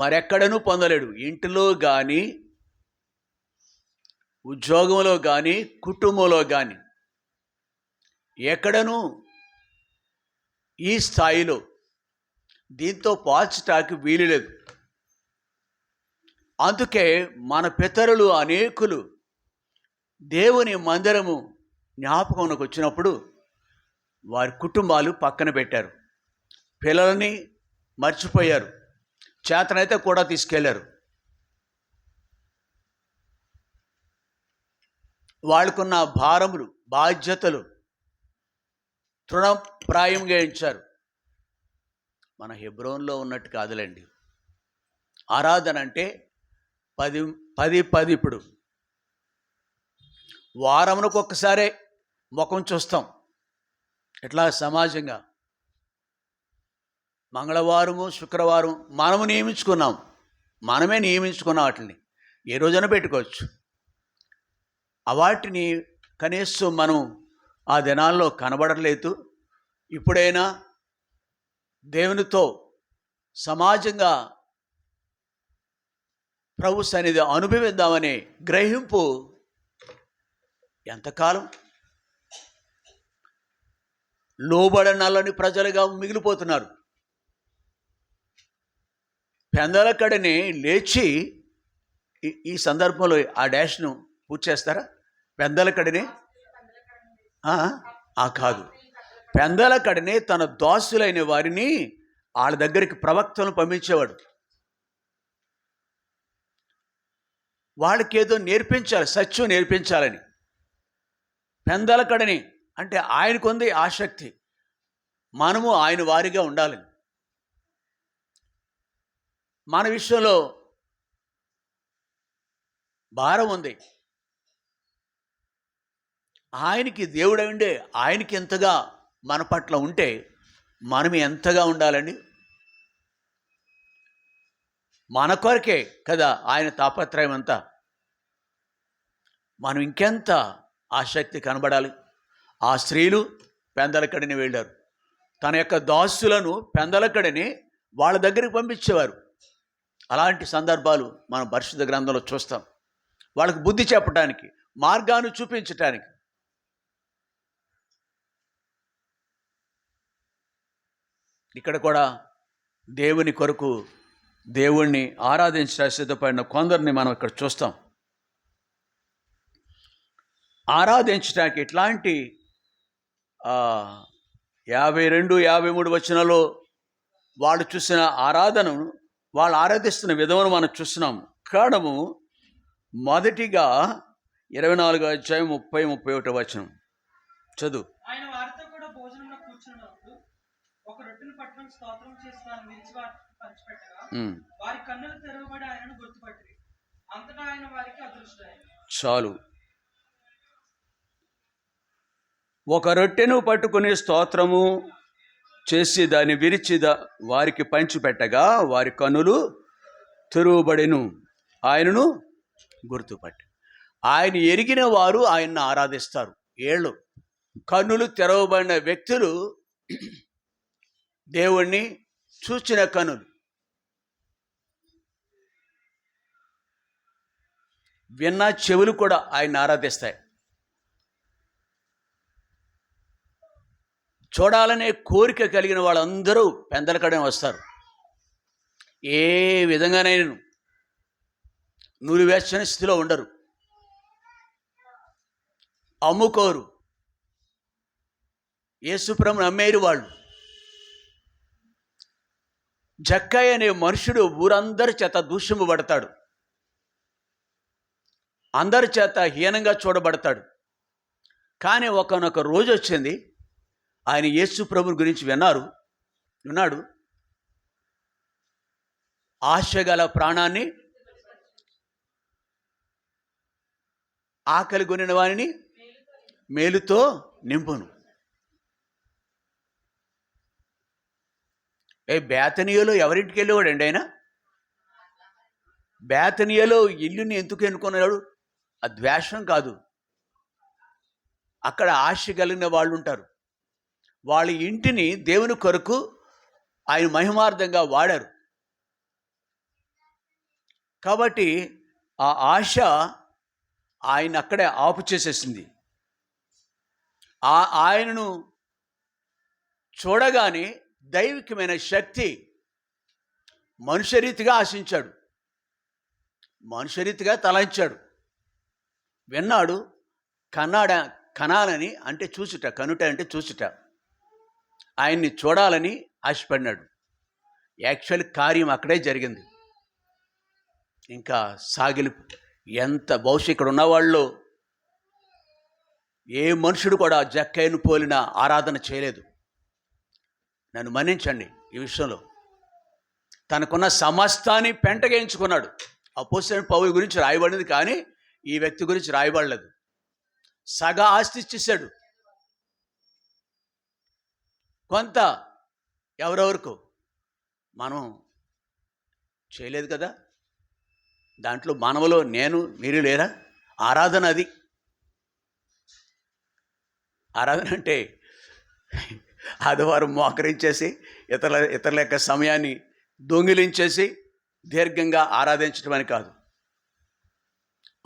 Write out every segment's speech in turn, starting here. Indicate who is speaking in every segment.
Speaker 1: మరెక్కడనూ పొందలేడు. ఇంటిలో కానీ ఉద్యోగంలో కానీ కుటుంబంలో కానీ ఎక్కడనూ ఈ స్థాయిలో దీంతో పోల్చటానికి వీలు లేదు. అందుకే మన పితరులు అనేకులు దేవుని మందిరము జ్ఞాపకంలోకి వచ్చినప్పుడు వారి కుటుంబాలు పక్కన పెట్టారు. పిల్లలని మర్చిపోయారు. చేతనైతే కూడా తీసుకెళ్ళారు. వాళ్ళకున్న భారములు బాధ్యతలు తృణప్రాయంగా ఇచ్చారు మన హెబ్రోన్లో ఉన్నట్టు కాదులేండి. ఆరాధన అంటే పది పది పది ఇప్పుడు. వారమునకు ఒక్కసారే ముఖం చూస్తాం. ఇట్లా సమాజంగా. మంగళవారము శుక్రవారం మనము నియమించుకున్నాం. మనమే నియమించుకున్నాం వాటిని. ఏ రోజైనా పెట్టుకోవచ్చు. వాటిని కనీసం మనం ఆ దినాల్లో కనబడలేదు. ఇప్పుడైనా దేవునితో సమాజంగా ప్రభు సన్నిధి అనుభవిద్దామనే గ్రహింపు ఎంతకాలం? లోబడనాలని ప్రజలుగా మిగిలిపోతున్నారు. పెందలకడని లేచి ఈ- సందర్భంలో ఆ డాష్ను పూర్తి చేస్తారా? పెందలక్కడిని ఆ, ఆ కాదు. పెందలక్కడిని తన దాసులైన వారిని వాళ్ళ దగ్గరికి ప్రవక్తలను పంపించేవాడు. వాళ్ళకి ఏదో నేర్పించాలి సత్యం నేర్పించాలని. పెందలకడని అంటే ఆయనకుంది ఆసక్తి. మనము ఆయన వారిగా ఉండాలని. మన విషయంలో భారం ఉంది. ఆయనకి దేవుడు ఉండే ఆయనకి ఎంతగా మన పట్ల ఉంటే మనం ఎంతగా ఉండాలండి? మన కొరకే కదా ఆయన తాపత్రయం అంతా. మనం ఇంకెంత ఆసక్తి కనబడాలి? ఆ స్త్రీలు పెందలకడిని వెళ్ళారు. తన యొక్క దాసులను పెందలకడిని వాళ్ళ దగ్గరికి పంపించేవారు. అలాంటి సందర్భాలు మనం పరిశుద్ధ గ్రంథంలో చూస్తాం. వాళ్ళకి బుద్ధి చెప్పటానికి మార్గాన్ని చూపించటానికి. ఇక్కడ కూడా దేవుని కొరకు దేవుణ్ణి ఆరాధించడానికి సిద్ధపడిన కొందరిని మనం ఇక్కడ చూస్తాం. ఆరాధించడానికి ఇట్లాంటి యాభై రెండు యాభై మూడు వచనాల్లో వాళ్ళు చూసిన ఆరాధనను వాళ్ళు ఆరాధిస్తున్న విధమును మనం చూస్తున్నాం. కారణము మొదటిగా ఇరవై నాలుగు అధ్యాయం ముప్పై ముప్పై ఒకటి వచనం. చదువు.
Speaker 2: ఆయన వారితో కూడా భోజనంలో కూర్చున్నప్పుడు ఒక రొట్టెను పట్టుకొని స్తోత్రం చేసి దాన్ని విరిచి వారికి పంచిపెట్టగా
Speaker 1: ఉమ్,
Speaker 2: వారి కన్నులు తెరవబడి ఆయనను గుర్తుపట్టిరి. అంతటా ఆయన వారికి అదృష్టాయి
Speaker 1: చాలు. ఒక రొట్టెను పట్టుకుని స్తోత్రము చేసి దాన్ని విరిచి దా వారికి పంచిపెట్టగా వారి కన్నులు తెరువబడెను. ఆయనను గుర్తుపట్టి. ఆయన ఎరిగిన వారు ఆయన్ని ఆరాధిస్తారు. ఏళ్ళు. కన్నులు తెరవబడిన వ్యక్తులు దేవుణ్ణి చూచిన కనులు. విన్న చెవులు కూడా ఆయన ఆరాధిస్తాయి. చూడాలనే కోరిక కలిగిన వాళ్ళందరూ పెందలకడే వస్తారు. ఏ విధంగానైనా నులివేచ్చని స్థితిలో ఉండరు. అమ్ముకోరు. యేసుప్రభుని అమ్మేరు వాళ్ళు. జక్కయ్య అనే మనుషుడు ఊరందరి చేత దూషింపబడతాడు. అందరి చేత హీనంగా చూడబడతాడు. కానీ ఒకనొక రోజు వచ్చింది ఆయన యేసు ప్రభు గురించి విన్నారు. విన్నాడు. ఆశ గల ప్రాణాన్ని ఆకలి కొనిన వారిని మేలుతో నింపును. ఏ బేతనీయలో ఎవరింటికి వెళ్ళేవాడండి ఆయన? బేతనీయలో ఇల్లుని ఎందుకు ఎన్నుకున్నాడు ఆ ద్వేషం కాదు. అక్కడ ఆశ కలిగిన వాళ్ళు ఉంటారు వాళ్ళ ఇంటిని దేవుని కొరకు ఆయన మహిమార్థంగా వాడారు. కాబట్టి ఆ ఆశ ఆయన అక్కడే ఆపు చేసేసింది. ఆ ఆయనను చూడగానే దైవికమైన శక్తి మనుషరీతిగా ఆశించాడు. మనుషరీతిగా తలంచాడు. విన్నాడు కన్నాడ కనాలని అంటే చూసుట కనుట అంటే చూసుట ఆయన్ని చూడాలని ఆశపడినాడు. యాక్చువల్ కార్యం అక్కడే జరిగింది. ఇంకా సాగిలి ఎంత బహుశా ఇక్కడ ఉన్నవాళ్ళు ఏ మనుషుడు కూడా జక్కైను పోలిన ఆరాధన చేయలేదు. నన్ను మన్నించండి ఈ విషయంలో. తనకున్న సమస్తాన్ని పెంటగేయించుకున్నాడు అపోసిన పౌరు గురించి రాయబడింది కానీ ఈ వ్యక్తి గురించి రాయబడలేదు. సగ ఆస్తి ఇచ్చేసాడు కొంత ఎవరెవరకు. మనం చేయలేదు కదా? దాంట్లో మనవలో నేను మీరు లేరా? ఆరాధన అది. ఆరాధన అంటే ఆదివారం మోకరించేసి ఇతరుల ఇతరుల యొక్క సమయాన్ని దొంగిలించేసి దీర్ఘంగా ఆరాధించడం అని కాదు.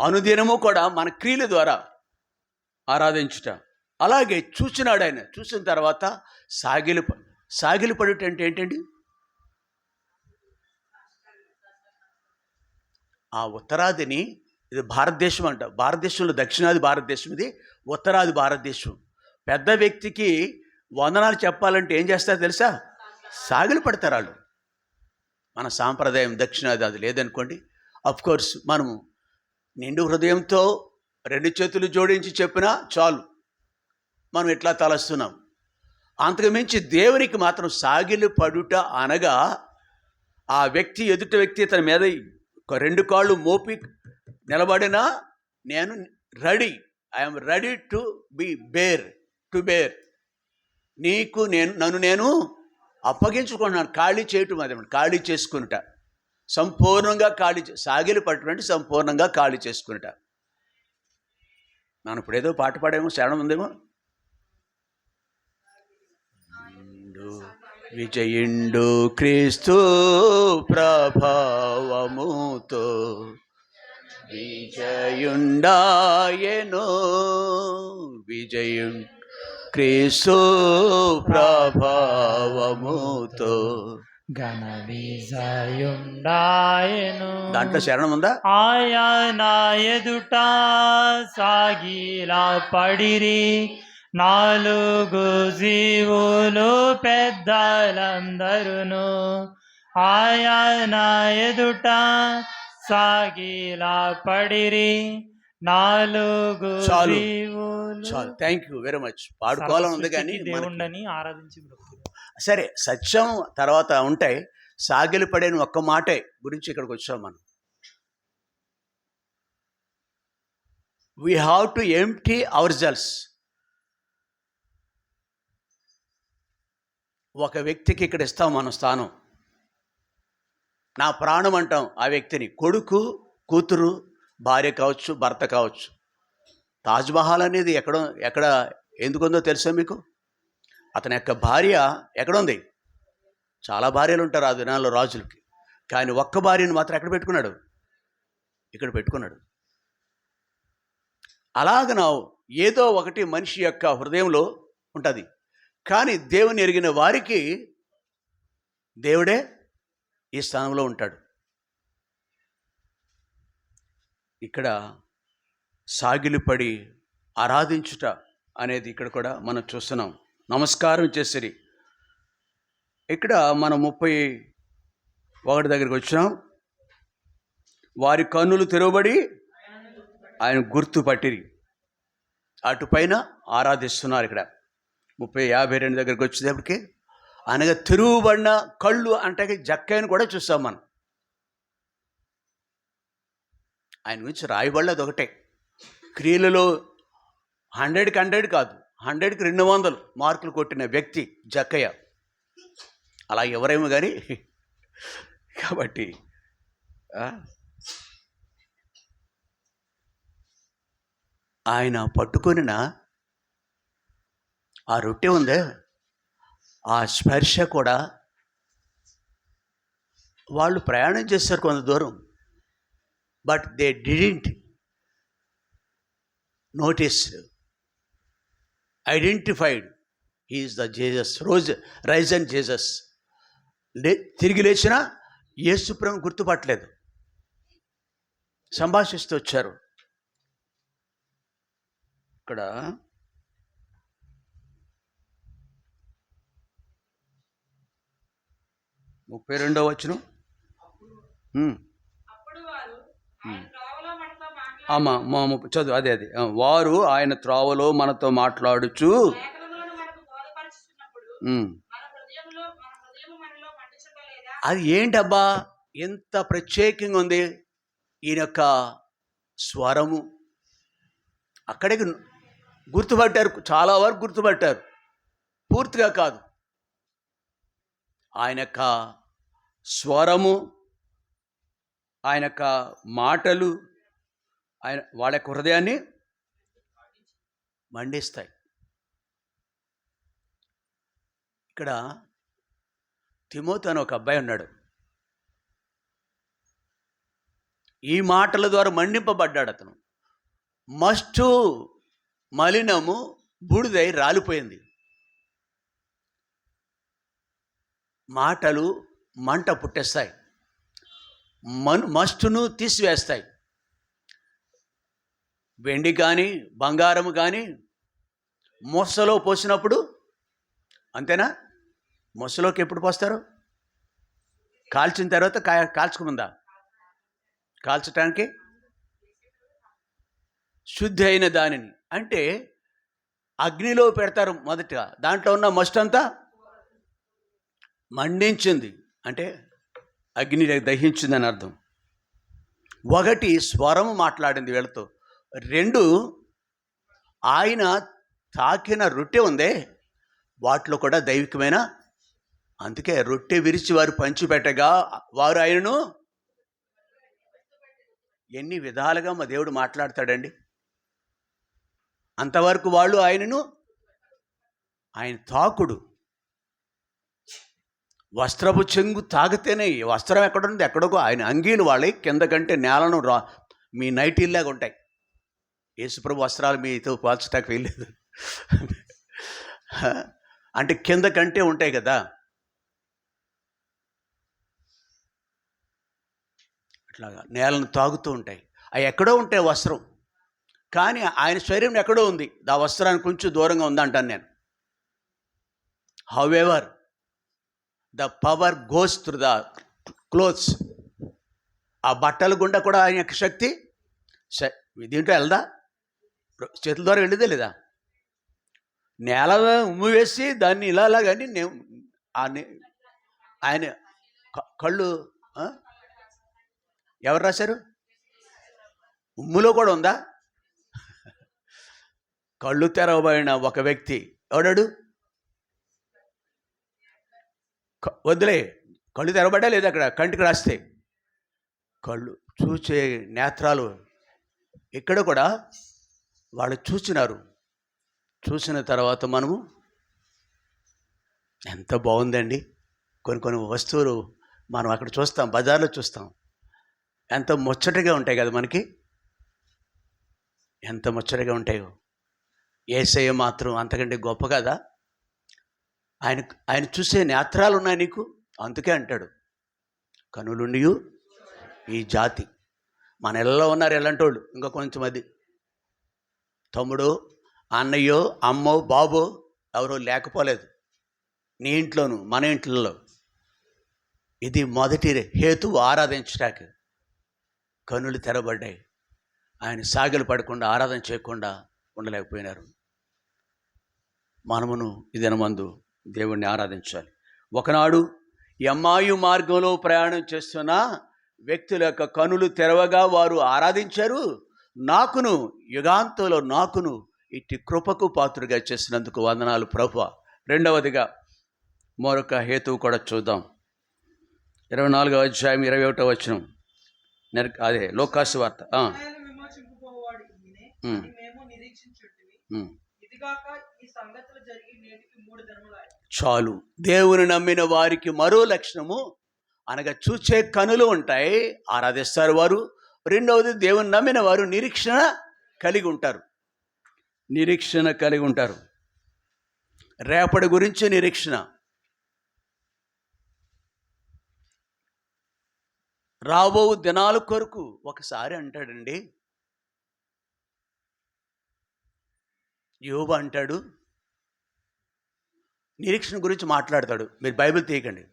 Speaker 1: అనుదినము కూడా మన క్రియల ద్వారా ఆరాధించుట అలాగే చూసినాడు ఆయన చూసిన తర్వాత సాగిలి సాగిలి పడుట అంటే ఏంటండి? ఆ ఉత్తరాదిని ఇది భారతదేశం అంట భారతదేశంలో దక్షిణాది భారతదేశం ఇది ఉత్తరాది భారతదేశం. పెద్ద వ్యక్తికి వందనాలు చెప్పాలంటే ఏం చేస్తారో తెలుసా? సాగిలి పడతారు వాళ్ళు. మన సాంప్రదాయం దక్షిణాది అది లేదనుకోండి. కోర్స్ మనము నిండు హృదయంతో రెండు చేతులు జోడించి చెప్పినా చాలు. మనం ఇట్లా తలస్తున్నాం? అంతకుమించి దేవునికి మాత్రం సాగిలి పడుట అనగా ఆ వ్యక్తి ఎదుటి వ్యక్తి తన మీద ఒక రెండు కాళ్ళు మోపి నిలబడినా నేను ready. I'm ready to be bare to bare నీకు నేను నన్ను నేను అప్పగించుకున్నాను. ఖాళీ చేయటం అది ఖాళీ చేసుకునుట సంపూర్ణంగా ఖాళీ సాగిలి పట్టుకుంటే సంపూర్ణంగా ఖాళీ చేసుకునుట మనం ఇప్పుడు ఏదో పాట పాడేమో శరణం ఉందేమో? విజయిండు క్రీస్తు ప్రభావముతో. విజయుండాయను విజయుం క్రీస్తు ప్రభావముతో.
Speaker 3: ఘన విజయుండాయను.
Speaker 1: దాంట్లో శరణం ఉందా?
Speaker 3: ఆయన ఎదుట సాగిలా పడిరి. నాలుగు జీవులు పెద్దలందరును ఆయన ఎదుట సాగిలా పడిరి. నాలుగు
Speaker 1: చాలు. థ్యాంక్ యూ వెరీ మచ్ పాడుకోవాలని ఉంది కానీ
Speaker 3: ఆరాధించి.
Speaker 1: సరే సత్యం తర్వాత ఉంటాయి. సాగిలి పడేని ఒక్క మాటే గురించి ఇక్కడికి వచ్చాం మనం. We have to empty our gels ఒక వ్యక్తికి ఇక్కడ ఇస్తాం మనం స్థానం. నా ప్రాణం అంటాం ఆ వ్యక్తిని. కొడుకు కూతురు భార్య కావచ్చు భర్త కావచ్చు. తాజ్మహల్ అనేది ఎక్కడ ఎక్కడ ఎందుకుందో తెలుసా మీకు? అతని యొక్క భార్య ఎక్కడుంది? చాలా భార్యలు ఉంటారు ఆ దినాల్లో రాజులకి. కానీ ఒక్క భార్యను మాత్రం ఎక్కడ పెట్టుకున్నాడు? ఇక్కడ పెట్టుకున్నాడు. అలాగ నా ఏదో ఒకటి మనిషి యొక్క హృదయంలో ఉంటుంది. కానీ దేవుని ఎరిగిన వారికి దేవుడే ఈ స్థానంలో ఉంటాడు. ఇక్కడ సాగిలిపడి ఆరాధించుట అనేది ఇక్కడ కూడా మనం చూస్తున్నాం. నమస్కారం చేసిరి. ఇక్కడ మనం ముప్పై ఒకటి దగ్గరికి వచ్చినాం. వారి కన్నులు తెరవబడి ఆయన గుర్తుపట్టిరి అటుపైన ఆరాధిస్తున్నారు ఇక్కడ. ముప్పై యాభై రెండు దగ్గరికి వచ్చేటప్పటికి అనగా తిరుగుబడిన కళ్ళు అంటే జక్కయ్యను కూడా చూస్తాం మనం. ఆయన గురించి రాయబడలేదు ఒకటే. క్రియలలో హండ్రెడ్కి హండ్రెడ్ కాదు హండ్రెడ్కి రెండు వందలు మార్కులు కొట్టిన వ్యక్తి జక్కయ్య. అలా ఎవరేమో కానీ కాబట్టి ఆయన పట్టుకొనిన ఆ రొట్టె ఉందే. ఆ స్పర్శ కూడా వాళ్ళు ప్రయాణం చేస్తారు కొంత దూరం. But they didn't notice identified is the Jesus rose and Jesus లే తిరిగి లేచిన యేసుప్రభు గుర్తుపట్టలేదు. సంభాషిస్తూ వచ్చారు. ఇక్కడ ముప్పై రెండో వచ్చిన
Speaker 4: ఆమా మా ముప్పై- చదువు అదే అదే. వారు ఆయన త్రోవలో మనతో మాట్లాడుచు.
Speaker 1: అది ఏంటబ్బా? ఎంత ప్రత్యేకంగా ఉంది ఈయన యొక్క స్వరము. అక్కడికి గుర్తుపట్టారు చాలా వరకు గుర్తుపట్టారు. పూర్తిగా కాదు. ఆయన యొక్క స్వరము ఆయన యొక్క మాటలు ఆయన వాళ్ళ యొక్క హృదయాన్ని మండిస్తాయి. ఇక్కడ తిమోతి అని ఒక అబ్బాయి ఉన్నాడు. ఈ మాటల ద్వారా మండింపబడ్డాడు అతను. మస్టు మలినము బూడిదై రాలిపోయింది. మాటలు మంట పుట్టేస్తాయి. మన్ మస్టును తీసివేస్తాయి. వెండి కానీ బంగారం కానీ మొసలో పోసినప్పుడు అంతేనా? మొసలోకి ఎప్పుడు పోస్తారు? కాల్చిన తర్వాత కా కాల్చుకుందా? కాల్చటానికి? శుద్ధి అయిన దానిని. అంటే అగ్నిలో పెడతారు మొదట దాంట్లో ఉన్న మస్ట్ అంతా మండించింది. అంటే అగ్ని దహించిందని అర్థం. ఒకటి స్వరం మాట్లాడింది వీళ్ళతో. రెండు ఆయన తాకిన రొట్టె ఉందే వాటిలో కూడా దైవికమైన? అందుకే రొట్టె విరిచి వారు పంచిపెట్టగా వారు ఆయనను ఎన్ని విధాలుగా మా దేవుడు మాట్లాడతాడండి. అంతవరకు వాళ్ళు ఆయనను ఆయన తాకుడు. వస్త్రపు చెంగు తాగితేనే వస్త్రం ఎక్కడుంది? ఎక్కడికో ఆయన అంగీలు వాళ్ళ కింద కంటే నేలను రా మీ నైటీల్లాగా ఉంటాయి. యేసుప్రభు వస్త్రాలు మీతో పోల్చటానికి వెళ్ళలేదు అంటే కింద కంటే ఉంటాయి కదా. అట్లాగా నేలను తాగుతూ ఉంటాయి. అవి ఎక్కడో ఉంటాయి వస్త్రం. కానీ ఆయన శరీరం ఎక్కడో ఉంది. ఆ వస్త్రానికి కొంచెం దూరంగా ఉందంటాను నేను. However the power goes through the clothes. ఆ బట్టల గుండా కూడా ఆయన యొక్క శక్తి దీంట్లో వెళ్దా? చేతుల ద్వారా వెళ్ళేదే లేదా? నేల ఉమ్ము వేసి దాన్ని ఇలా కానీ నేను ఆయన కళ్ళు ఎవరు రాశారు? ఉమ్ములో కూడా ఉందా? కళ్ళు తెరవబడిన ఒక వ్యక్తి ఎవడాడు? వదిలే వద్దులే. కళ్ళు తెరబడ్డా లేదు అక్కడ. కంటికి రాస్తే కళ్ళు చూసే నేత్రాలు ఇక్కడ కూడా వాళ్ళు చూసినారు చూసిన తర్వాత మనము ఎంత బాగుందండి. కొన్ని కొన్ని వస్తువులు మనం అక్కడ చూస్తాం బజార్లో చూస్తాం. ఎంత ముచ్చటగా ఉంటాయి కదా మనకి. ఎంత ముచ్చటగా ఉంటాయో. ఏసయ్య మాత్రం అంతకంటే గొప్ప కదా. ఆయన ఆయన చూసే నేత్రాలు ఉన్నాయి నీకు? అందుకే అంటాడు. కనులుండియు ఈ జాతి. మన ఇళ్ళలో ఉన్నారు ఎలాంటోళ్ళు? ఇంకా కొంచెం అది. తమ్ముడు అన్నయ్యో అమ్మో బాబో ఎవరో లేకపోలేదు. నీ ఇంట్లోను మన ఇంట్లో ఇది మొదటి హేతువు ఆరాధించడానికి కనులు తెరబడ్డాయి. ఆయన సాగిలు పడకుండా ఆరాధన చేయకుండా ఉండలేకపోయినారు. మనమును ఇదనమందు దేవుణ్ణి ఆరాధించాలి. ఒకనాడు ఈ అమ్మాయు మార్గంలో ప్రయాణం చేస్తున్న వ్యక్తుల యొక్క కనులు తెరవగా వారు ఆరాధించారు. నాకును యుగాంతంలో నాకును ఇట్టి కృపకు పాత్రుగా చేసినందుకు వందనాలు ప్రభు రెండవదిగా మరొక హేతువు కూడా చూద్దాం. ఇరవై నాలుగవ అధ్యాయం ఇరవై ఒకటో వచ్చిన అదే లోకాసు వార్త.
Speaker 2: ఇదిగాక ఈ సంగతులు జరిగి నేటికి మూడు దినములాయి
Speaker 1: చాలు. దేవుని నమ్మిన వారికి మరో లక్షణము అనగా చూచే కనులు ఉంటాయి. ఆరాధిస్తారు వారు. రెండవది దేవుని నమ్మిన వారు నిరీక్షణ కలిగి ఉంటారు.
Speaker 4: నిరీక్షణ కలిగి ఉంటారు.
Speaker 1: రేపటి గురించి నిరీక్షణ. రాబో దినాల కొరకు ఒకసారి అంటాడండి. యోబ అంటాడు నిరీక్షణ గురించి మాట్లాడతాడు. మీరు బైబిల్ తీయకండి.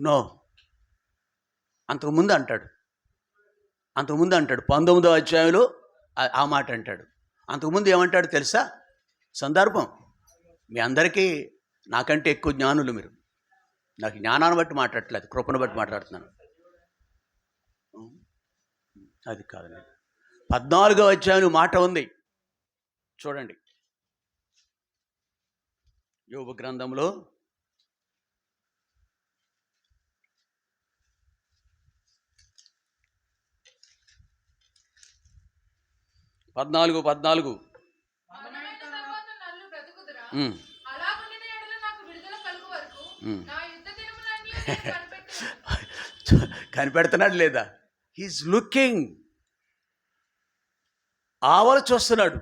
Speaker 1: నో. అంతకుముందు అంటాడు. అంతకుముందు అంటాడు. పంతొమ్మిదో అధ్యాయంలో ఆ- మాట అంటాడు. అంతకుముందు ఏమంటాడు తెలుసా? సందర్భం. మీ అందరికీ నాకంటే ఎక్కువ జ్ఞానులు మీరు. నాకు జ్ఞానాన్ని బట్టి మాట్లాడట్లేదు కృపను బట్టి మాట్లాడుతున్నాను. అది కాదు పద్నాలుగో అధ్యాయం మాట ఉంది. చూడండి యోగ గ్రంథంలో
Speaker 4: పద్నాలుగు పద్నాలుగు
Speaker 5: మరణమైన తరువాత నన్ను బ్రతుకుదురా?
Speaker 4: ఉమ్,
Speaker 5: అలాగుండిన యెడల నాకు విడుదల కలుగు వరకు
Speaker 4: ఉమ్.
Speaker 5: నా యోగ గ్రంథంలో పద్నాలుగు పద్నాలుగు.
Speaker 1: కనిపెడుతున్నాడు లేదా? హీస్ లుకింగ్ ఆవల చూస్తున్నాడు.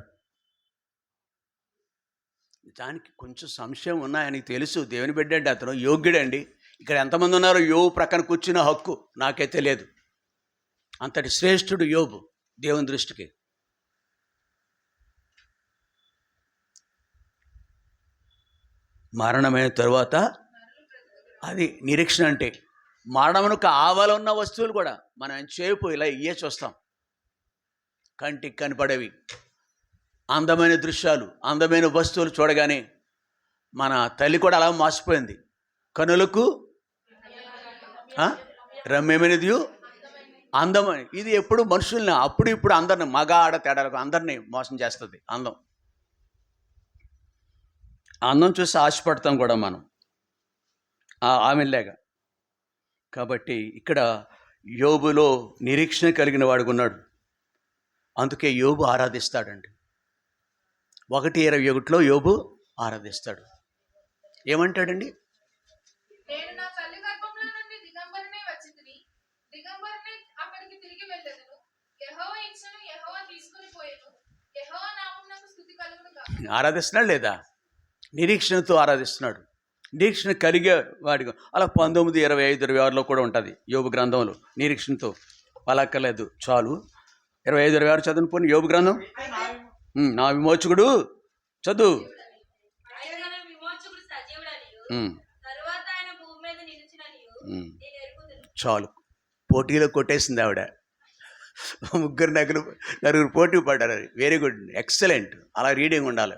Speaker 1: దానికి కొంచెం సంశయం ఉన్నాయని తెలుసు. దేవుని బిడ్డండి అతను యోగ్యుడండి. ఇక్కడ ఎంతమంది ఉన్నారో యోగు ప్రక్కన కూర్చున్న హక్కు నాకైతే లేదు అంతటి శ్రేష్ఠుడు యోబు దేవుని దృష్టికి. మరణమైన తరువాత అది నిరీక్షణ అంటే మరణమునకు ఆవల ఉన్న వస్తువులు కూడా మనం చేపు ఇలా ఇయ్యే చూస్తాం. కంటికి కనపడేవి. అందమైన దృశ్యాలు అందమైన వస్తువులు చూడగానే మన తల్లి కూడా అలా మాసిపోయింది. కనులకు రమ్యమైనది అందమైన ఇది ఎప్పుడు మనుషుల్ని అప్పుడు ఇప్పుడు అందరిని మగ ఆడ తేడాలకు అందరినీ మోసం చేస్తుంది అందం.
Speaker 4: అందం చూసి ఆశపడతాం కూడా మనం. ఆమెలాగా
Speaker 1: కాబట్టి ఇక్కడ యోబులో నిరీక్షణ కలిగిన వాడుకున్నాడు అందుకే యోబు ఆరాధిస్తాడండి. ఒకటి ఇరవై ఒకటిలో యోబు ఆరాధిస్తాడు. ఏమంటాడండి? ఆరాధిస్తున్నాడు లేదా? నిరీక్షణతో ఆరాధిస్తున్నాడు. నిరీక్షణ కలిగే వాడిగా అలా పంతొమ్మిది ఇరవై ఐదు ఇరవై ఆరులో కూడా ఉంటుంది యోబు గ్రంథంలో నిరీక్షణతో. అలక్కలేదు చాలు. ఇరవై ఐదు ఇరవై ఆరు చదువుని పోనీ యోబు గ్రంథం?
Speaker 2: నా
Speaker 1: విమోచకుడు చదువు. చాలు. పోటీలో కొట్టేసింది ఆవిడ. ముగ్గురు నలుగురు నలుగురు పోటీ పడ్డారు వెరీ గుడ్ ఎక్సలెంట్ అలా రీడింగ్ ఉండాలి.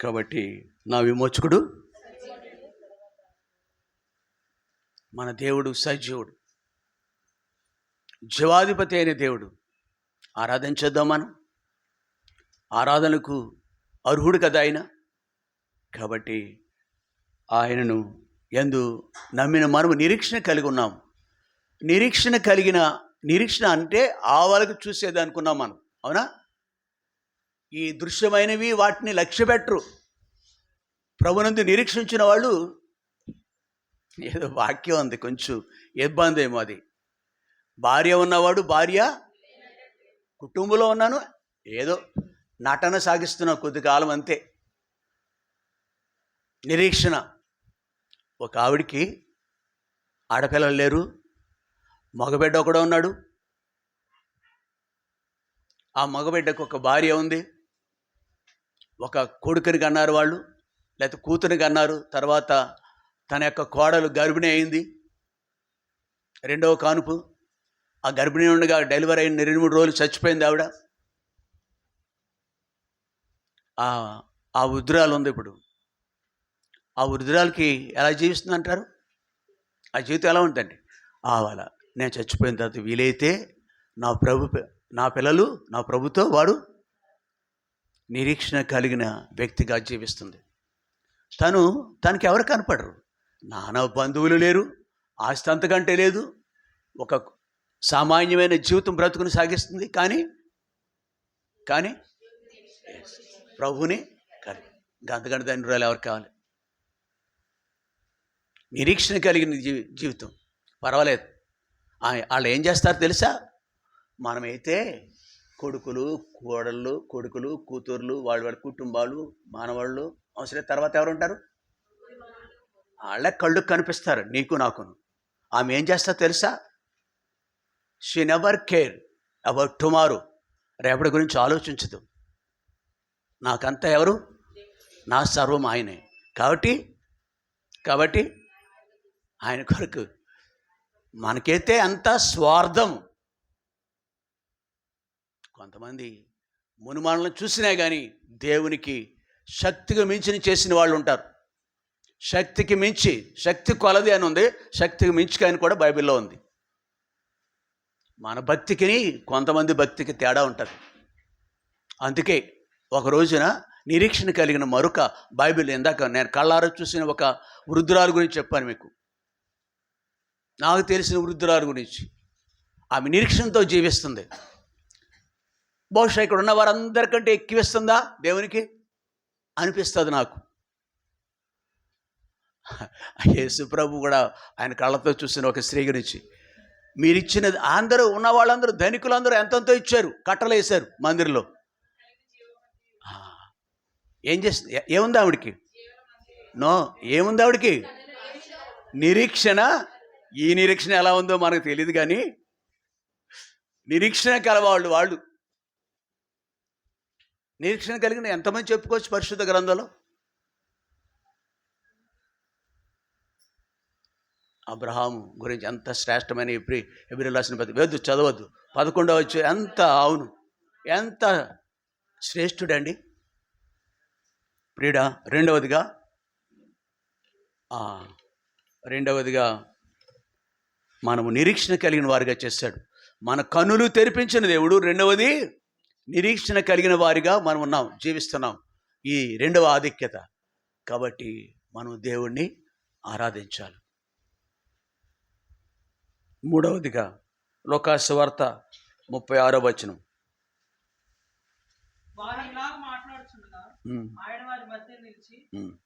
Speaker 1: కాబట్టి నా విమోచకుడు మన దేవుడు సజీవుడు. జీవాధిపతి అయిన దేవుడు. ఆరాధించేద్దాం మనం. ఆరాధనకు అర్హుడు కదా ఆయన. కాబట్టి ఆయనను ఎందు నమ్మిన మనము నిరీక్షణ కలిగి ఉన్నాం. నిరీక్షణ కలిగిన నిరీక్షణ అంటే ఆవలకు చూసేదనుకున్నాం మనం. అవునా? ఈ దృశ్యమైనవి వాటిని లక్ష్యపెట్టరు ప్రభునందు నిరీక్షించిన వాళ్ళు ఏదో వాక్యం ఉంది కొంచెం ఇబ్బంది ఏమో అది. భార్య ఉన్నవాడు భార్య కుటుంబంలో ఉన్నాను ఏదో నటన సాగిస్తున్న కొద్ది కాలం అంతే. నిరీక్షణ. ఒక ఆవిడికి ఆడపిల్లలు లేరు మగబిడ్డ కూడా ఉన్నాడు. ఆ మగబిడ్డకు ఒక భార్య ఉంది. ఒక కొడుకుని కన్నారు వాళ్ళు లేకపోతే కూతురికి కన్నారు. తర్వాత తన యొక్క కోడలు గర్భిణి అయింది. రెండవ కానుపు. ఆ గర్భిణి ఉండగా డెలివరీ అయిన రెండు మూడు రోజులు చచ్చిపోయింది ఆవిడ. ఆ ఉద్రాలు వృద్ధురాలు ఉంది ఇప్పుడు. ఆ వృద్ధురాలకి ఎలా జీవిస్తుంది అంటారు? ఆ జీవితం ఎలా ఉందండి? ఆవాల నేను చచ్చిపోయిన తర్వాత వీలైతే నా ప్రభు పి- నా పిల్లలు నా ప్రభుతో వాడు నిరీక్షణ కలిగిన వ్యక్తిగా జీవిస్తుంది. తను తనకి ఎవరు కనపడరు. నానా బంధువులు లేరు. ఆస్తి అంతకంటే లేదు. ఒక సామాన్యమైన జీవితం బ్రతుకుని సాగిస్తుంది. కానీ కానీ ప్రభుని కలిగి గంతగంట తండ్రులు ఎవరు కావాలి? నిరీక్షణ కలిగిన జీవి జీవితం. పర్వాలేదు. ఆ- వాళ్ళు ఏం చేస్తారు తెలుసా? మనమైతే కొడుకులు కోడళ్ళు కొడుకులు కూతుర్లు వాళ్ళ వాళ్ళ కుటుంబాలు మానవాళ్ళు అవసరం తర్వాత ఎవరు ఉంటారు? వాళ్ళే కళ్ళు కనిపిస్తారు నీకు నాకును. ఆమె ఏం చేస్తా తెలుసా? She never care about tomorrow రేపటి గురించి ఆలోచించదు. నాకంతా ఎవరు? నా సర్వం ఆయనే. కాబట్టి కాబట్టి ఆయన కొరకు మనకైతే అంత స్వార్థం. కొంతమంది మునుమానులను చూసినా కానీ దేవునికి శక్తిగా మించిన చేసిన వాళ్ళు ఉంటారు. శక్తికి మించి శక్తి కొలది అని ఉంది. శక్తికి మించి కానీ కూడా బైబిల్లో ఉంది. మన భక్తికిని కొంతమంది భక్తికి తేడా ఉంటుంది. అందుకే ఒక రోజున నిరీక్షణ కలిగిన మరొక బైబిల్ ఇందాక నేను కళ్ళారా చూసిన ఒక వృద్ధురాలు గురించి చెప్పాను మీకు. నాకు తెలిసిన వృద్ధురాలు గురించి. ఆమె నిరీక్షణతో జీవిస్తుంది. బహుశా ఇక్కడ ఉన్న వారందరికంటే ఎక్కువిస్తుందా దేవునికి? అనిపిస్తుంది నాకు. యేసు ప్రభు కూడా ఆయన కళ్ళతో చూసిన ఒక స్త్రీ గురించి. మీరు ఇచ్చినది అందరూ ఉన్న వాళ్ళందరూ ధనికులందరూ ఎంతంతో ఇచ్చారు? కట్టలు వేశారు మందిరంలో ఏం చేస్తుంది ఏముంది ఆవిడికి? నో ఏముంది ఆవిడికి? నిరీక్షణ. ఈ నిరీక్షణ ఎలా ఉందో మనకు తెలియదు కానీ నిరీక్షణ కలవాళ్ళు వాళ్ళు. నిరీక్షణ కలిగిన ఎంతమంది చెప్పుకోవచ్చు పరిశుద్ధ గ్రంథంలో? అబ్రహాము గురించి ఎంత శ్రేష్టమైన ఎబ్రి ఎబ్రి రాసిన పది వేద్దు చదవద్దు. పదకొండవ వచ్చి ఎంత అవును. ఎంత శ్రేష్ఠుడండి? ప్రియుడా రెండవదిగా? రెండవదిగా మనము నిరీక్షణ కలిగిన వారిగా చేశాడు. మన కన్నులు తెరిపించిన దేవుడు. రెండవది నిరీక్షణ కలిగిన వారిగా మనం ఉన్నాం జీవిస్తున్నాం. ఈ రెండవ ఆధిక్యత. కాబట్టి మనం దేవుణ్ణి ఆరాధించాలి మూడవదిగా లోకాసు వార్త ముప్పై ఆరో వచనం
Speaker 2: వారు ఇలాగ మాట్లాడుచుండగా
Speaker 1: ఉమ్,
Speaker 2: ఆయన వారి మధ్య నిలిచి
Speaker 1: ఉమ్.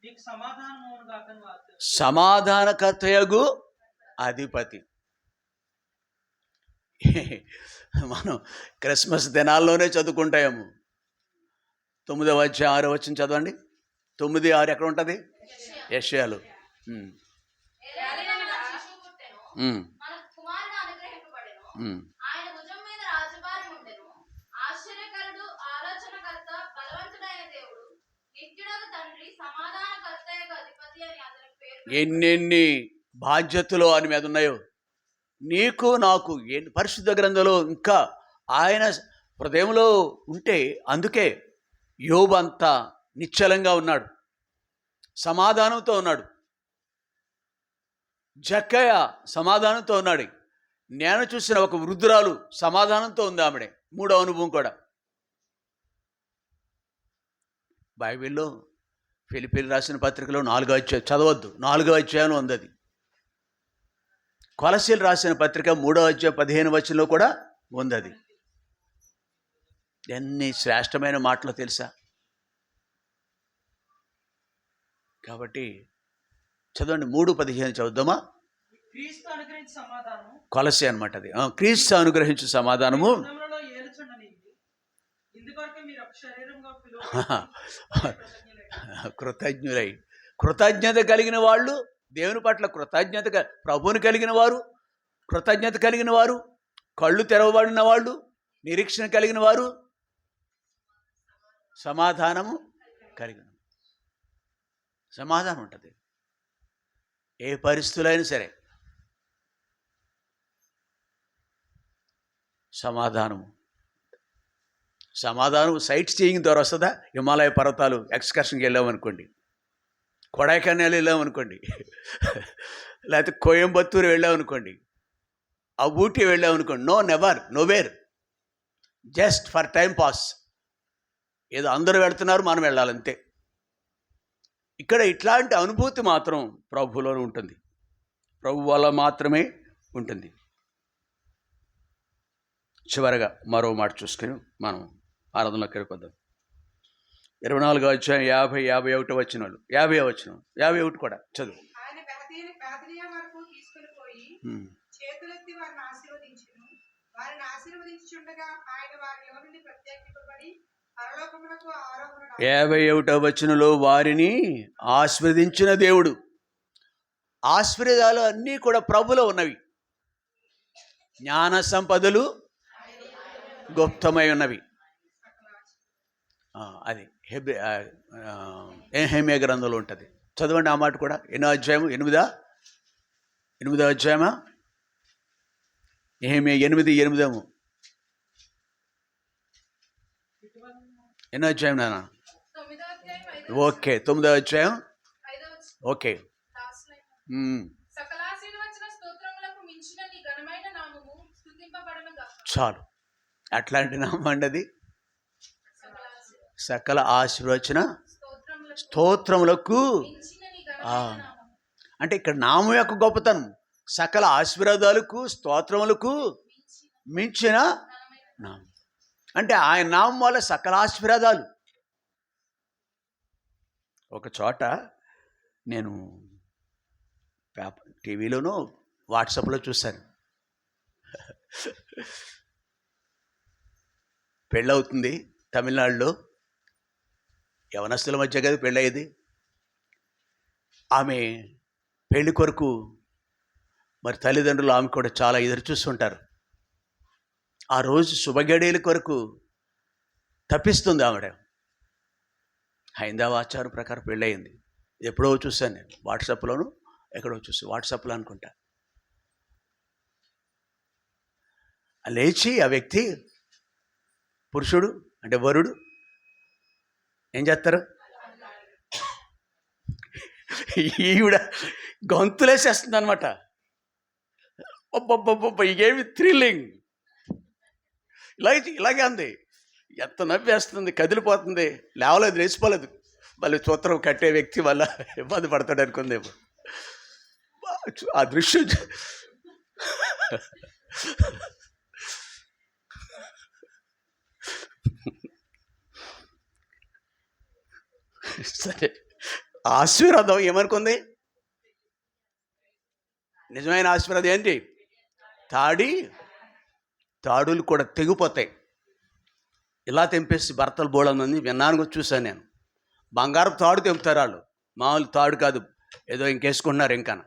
Speaker 2: మీకు సమాధానం అవును కాకని వార్త
Speaker 1: సమాధానకర్తయగు అధిపతి. మనం క్రిస్మస్ దినాల్లోనే చదువుకుంటాము తొమ్మిదవ అధ్యాయం ఆరో వచ్చిన చదవండి. తొమ్మిది ఆరు ఎక్కడ ఉంటుంది? యశ్యాలు
Speaker 5: ఆయన భుజం మీద ఉండెను. ఆశ్చర్యకరుడు ఆలోచనకర్త బలవంతుడైన దేవుడు నిత్యుడగు తండ్రి సమాధానకర్త యొక్క అధిపతి అని పేరు.
Speaker 1: ఎన్నెన్ని బాధ్యతలు ఆయన మీద ఉన్నాయో. నీకు నాకు ఎన్ని పరిశుద్ధ గ్రంథంలో ఇంకా ఆయన హృదయంలో ఉంటే అందుకే యోబు అంతా నిశ్చలంగా ఉన్నాడు. సమాధానంతో ఉన్నాడు. జక్కయ్య సమాధానంతో ఉన్నాడు. నేను చూసిన ఒక వృద్ధురాలు సమాధానంతో ఉంది ఆమెడే. మూడో అనుభవం కూడా. బైబిల్లో ఫిలిపిల్ రాసిన పత్రికలో నాలుగో అధ్యాయం చదవద్దు నాలుగో అధ్యాయం ఉంది అది. కొలసీలు రాసిన పత్రిక మూడో అధ్యాయం పదిహేను వచనంలో కూడా ఉంది అది. ఎన్ని శ్రేష్టమైన మాటలు తెలుసా? కాబట్టి చదవండి మూడు పదిహేను చదువుదామా? కొలసి అనమాట అది. క్రీస్తు అనుగ్రహించు సమాధానము. కృతజ్ఞులై. కృతజ్ఞత కలిగిన వాళ్ళు దేవుని పట్ల కృతజ్ఞత ప్రభువుని కలిగిన వారు కృతజ్ఞత కలిగిన వారు కళ్ళు తెరవబడిన వాళ్ళు నిరీక్షణ కలిగిన వారు సమాధానము కలిగిన సమాధానం ఉంటుంది. ఏ పరిస్థితులైనా సరే. సమాధానము. సమాధానం సైట్ సీయింగ్ ద్వారా వస్తుందా? హిమాలయ పర్వతాలు ఎక్స్కర్షన్కి వెళ్ళామనుకోండి. కొడైకెనాల్ వెళ్ళామనుకోండి. లేకపోతే కోయంబత్తూరు వెళ్ళామనుకోండి. ఆ ఊటీ వెళ్ళామనుకోండి. No never nowhere. Just for time pass. ఏదో అందరూ వెళ్తున్నారు మనం వెళ్ళాలంతే. ఇక్కడ ఇట్లాంటి అనుభూతి మాత్రం ప్రభువులోనే ఉంటుంది. ప్రభు వల్ల మాత్రమే ఉంటుంది. చివరగా మరో మాట చూసుకొని మనం ఆరాధనలోకి వెళ్ళిపోదాం ఇరవై నాలుగో అధ్యాయం యాభై యాభై ఒకటి వచ్చిన వాళ్ళు యాభై వచ్చిన యాభై ఒకటి కూడా చదువు. యాభై ఒకటో వచనంలో వారిని ఆస్వాదించిన దేవుడు. ఆశీర్వాదాలు అన్నీ కూడా ప్రభులో ఉన్నవి. జ్ఞాన సంపదలు గుప్తమై ఉన్నవి. అది హెబ్రి హేమే గ్రంథంలో ఉంటుంది. చదవండి ఆ మాట కూడా. ఎన్నో అధ్యాయము? ఎనిమిదా? ఎనిమిదో అధ్యాయమా? ఏమే ఎనిమిది ఎనిమిదేమో. ఎన్నో అధ్యాయం నాన్న? ఓకే తొమ్మిదో అధ్యాయం. ఓకే. చాలు. అట్లాంటి
Speaker 5: నామండది
Speaker 1: సకల ఆశీర్వచన
Speaker 5: స్తోత్రములకు.
Speaker 1: అంటే ఇక్కడ నామం యొక్క గొప్పతనం సకల ఆశీర్వాదాలకు స్తోత్రములకు
Speaker 5: మించిన
Speaker 1: నామం. అంటే ఆయన నామం వల్ల సకల ఆశీర్వాదాలు. ఒక చోట నేను పేపర్ టీవీలోనూ వాట్సాప్లో చూశాను. పెళ్ళవుతుంది తమిళనాడులో. యవనస్తుల మధ్య కదా పెళ్ళయ్యేది. ఆమె పెళ్ళి కొరకు మరి తల్లిదండ్రులు ఆమె కూడా చాలా ఎదురు చూస్తుంటారు. ఆ రోజు శుభగడేల కొరకు తప్పిస్తుంది ఆవిడ. హైందవ ఆచారం ప్రకారం పెళ్ళయింది. ఎప్పుడో చూశాను నేను. వాట్సాప్లోను ఎక్కడో చూసి వాట్సాప్లో అనుకుంటా. లేచి ఆ వ్యక్తి పురుషుడు అంటే వరుడు. ఏం చేస్తారు? ఈవిడ గొంతులేసేస్తుంది అనమాట ఏమి థ్రిల్లింగ్. ఇలాగే ఇలాగే అంది. ఎంత నవ్వేస్తుంది కదిలిపోతుంది లేవలేదు లేచిపోలేదు. మళ్ళీ సూత్రం కట్టే వ్యక్తి వల్ల ఇబ్బంది పడతాడు అనుకుందేమో ఆ దృశ్యం సరే. ఆశీర్వాదం ఏమనుకుంది? నిజమైన ఆశీర్వాదం ఏంటి? తాడి తాడులు కూడా తెగిపోతాయి. ఇలా తెంపేసి భర్తలు బోళందని విన్నాను కూడా చూశాను నేను. బంగారం తాడు తెంపుతారు వాళ్ళు. మామూలు తాడు కాదు. ఏదో ఇంకేసుకుంటున్నారు ఇంకా.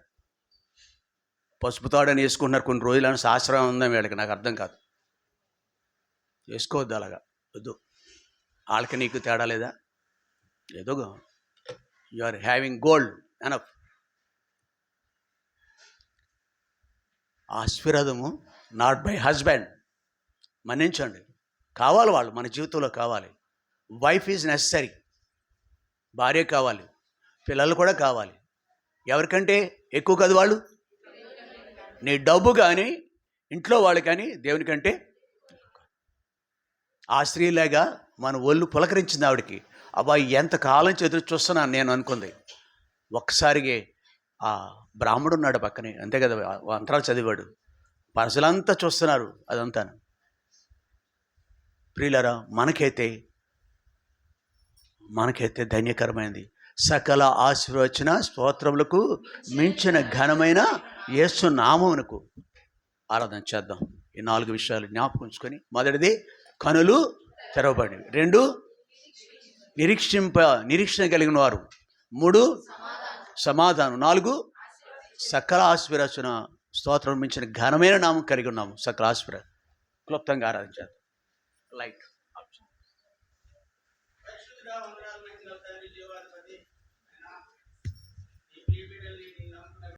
Speaker 1: పసుపు తాడు అని వేసుకుంటున్నారు కొన్ని రోజులని శాస్త్రం ఉందని వీళ్ళకి? నాకు అర్థం కాదు. వేసుకోవద్దు అలాగా. వద్దు. వాళ్ళకి నీకు తేడా లేదా? ఏదో you are having gold enough ఆశీర్వాదము నాట్ బై హస్బెండ్ మన్నించండి. కావాలి వాళ్ళు మన జీవితంలో కావాలి. వైఫ్ ఈజ్ నెసరీ భార్య కావాలి. పిల్లలు కూడా కావాలి. ఎవరికంటే ఎక్కువ కదా వాళ్ళు? నీ డబ్బు కానీ ఇంట్లో వాళ్ళు కానీ దేవునికంటే ఆ స్త్రీలాగా మన ఒళ్ళు పులకరించింది ఆవిడకి. అబ్బాయి ఎంత కాలం ఎదురు చూస్తున్నా నేను అనుకుంది. ఒక్కసారిగా ఆ బ్రాహ్మడు ఉన్నాడు పక్కనే అంతే కదా అంతరాలు చదివాడు. ప్రజలంతా చూస్తున్నారు అదంతా ప్రియులరా మనకైతే మనకైతే ధన్యకరమైనది సకల ఆశీర్వచన స్తోత్రములకు మించిన ఘనమైన యేసు నామమునకు ఆరాధన చేద్దాం. ఈ నాలుగు విషయాలు జ్ఞాపకం ఉంచుకొని మొదటిది కనులు తెరవబడి రెండు నిరీక్షింప నిరీక్షణ కలిగిన వారు. మూడు సమాధానం. నాలుగు సకల ఆశీర్వచన స్తోత్రం మించిన ఘనమైన నామం కలిగి ఉన్నాము. సకల ఆశీర్వ క్లుప్తంగా ఆరాధించారు లైక్